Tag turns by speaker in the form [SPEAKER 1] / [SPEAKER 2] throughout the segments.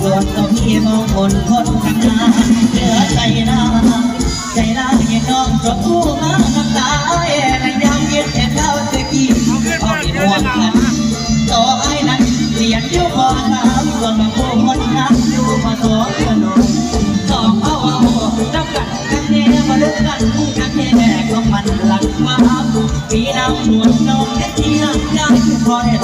[SPEAKER 1] ส่วนตัวพี่มองคนคนข้างหน้าเหลือใจน้าใจล้ายเย็นน้องจบคู่มาน้ำตาเย่ในยามเย็นแอบเล่าตะกี้เอาเป็นห่วงกันต่อไอ้นั้นเรียนยู่ก่อนน้ำส่วนบางคนคนนั้นอยู่มาตัวเพื่อนน้องสองเอาหัวเจ้ากันกันแน่มาเลิกกันกันแน่แม่ก็มันหลังมาปีน้ำหนวดน้องแค่ที่นั่งได้พอได้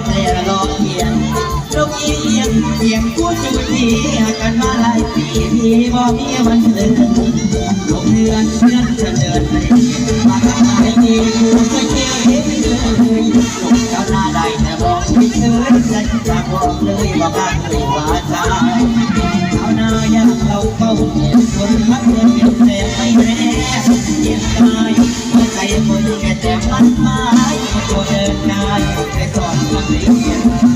[SPEAKER 1] คแล่รอเพียงลกอีเอียงเอียงกูจูดีกันมาหลายปีพี่บอกมีวันเดืนลงเดือนเดือนจะเดินไปมาทำไมดีกูเคเที่ยวเห็นเลยลงเจ้าหน้แต่บอกไม่เคยฉันจะบอกเลยว่าบ้านไม่ว่าตาชาวนาอยางเราเข้า
[SPEAKER 2] เห็นคนมักเงินแต่ไม่แน่เย็นกายหัวใจคนแก่แต่มันไม่ตัวเดินกาย Thank you.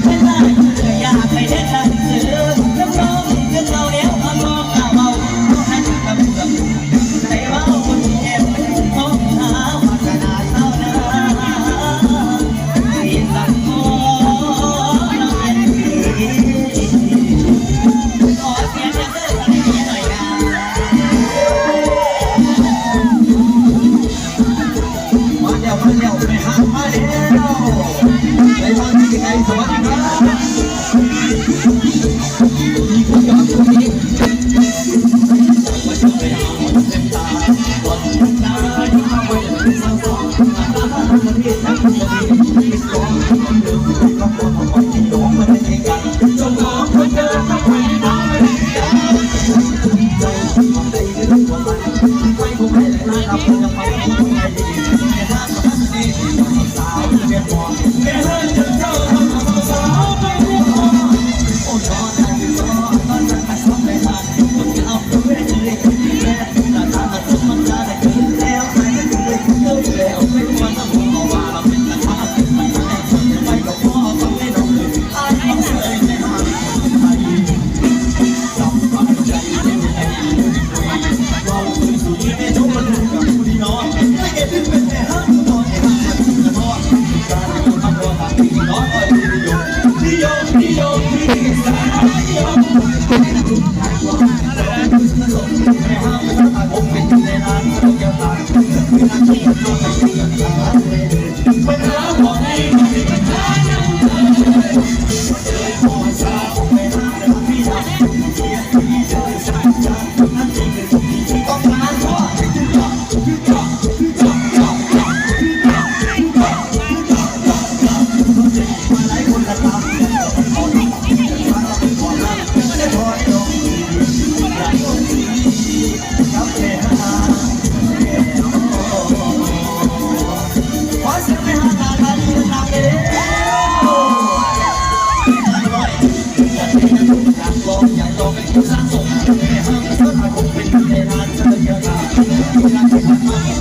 [SPEAKER 2] สะสมอยู่ให้องเพื่อคงเป็นในร้านเยอะแยะเาที่มาเน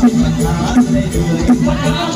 [SPEAKER 2] ปัญหาเลยด้วย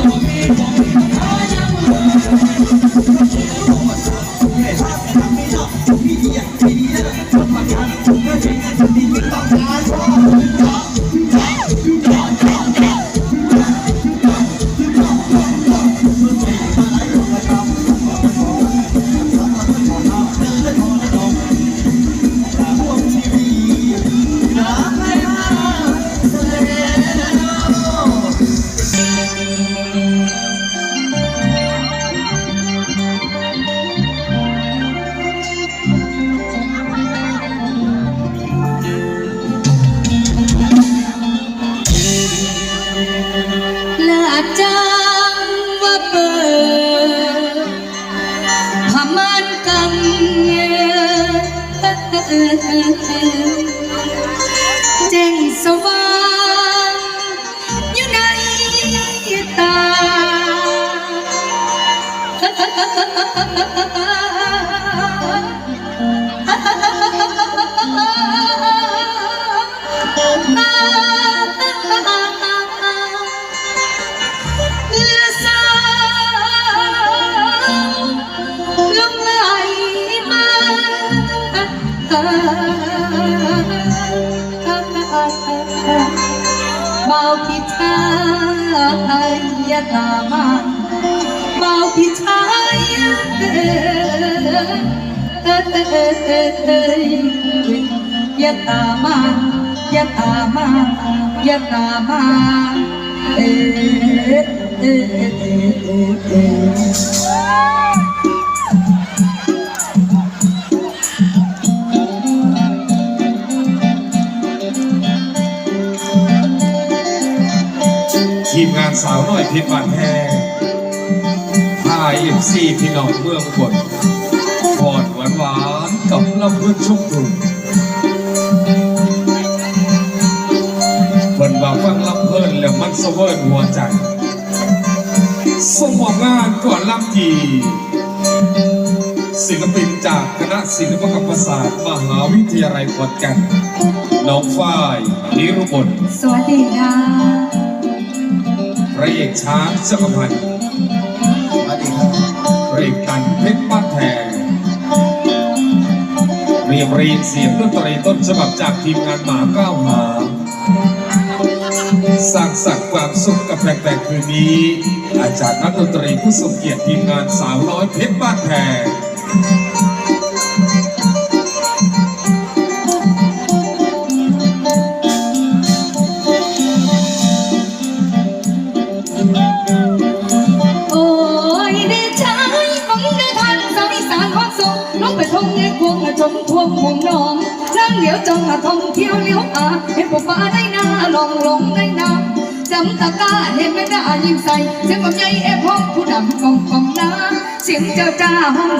[SPEAKER 3] แจ้งสว่างอยู่ในตาายอย่าตามาเบาพี่ชายอย่าตามมาอย่าตามมาย่าตามาเอเออเออเออเออา
[SPEAKER 4] นสาวน้อยพิษบานแท้าเอ็มซีพี่น้องเมืองบนพอดหวานหวานกับลำเพื่อนชุ่มถุนเพิ่นว่าฟังลำเพิ่นแล้วมันสะเวิร์นหัวใจสมองงานก่อนลำจีศิลปินจากคณะศิลปกรรมศาสตร์มหาวิทยาลัยขอนแก่นน้องฝ้ายนิรุบล
[SPEAKER 3] สวัสดีค่ะ
[SPEAKER 4] พระเอกช้างจักรพันธ์
[SPEAKER 2] สวัสดีครับ
[SPEAKER 4] พระเอกกันเพชรบ้านแพงเรียบเรียงเสียงดนตรีต้นฉบับจากทีมงานหมาก้าวหาสร้างสรรค์ความสุขกับแฟนๆคืนนี้ อาจารย์นักดนตรีผู้ทรงเกียรติทีมงานสาวน้อยเพชรบ้านแพง
[SPEAKER 3] ไปทงในควงจมท่วมห่วงน้องนั่งเหลียวจองท่องเที่ยวเลี้ยวอาเห็นปุ๊บฟ้าได้นาลองลงได้นาจำตะกาเห็นไม่ได้ยิ่งใส่เสียงกับใหญ่แอบห้องผู้ดำกองกองนาเสียงเจ้าจ้าห้อง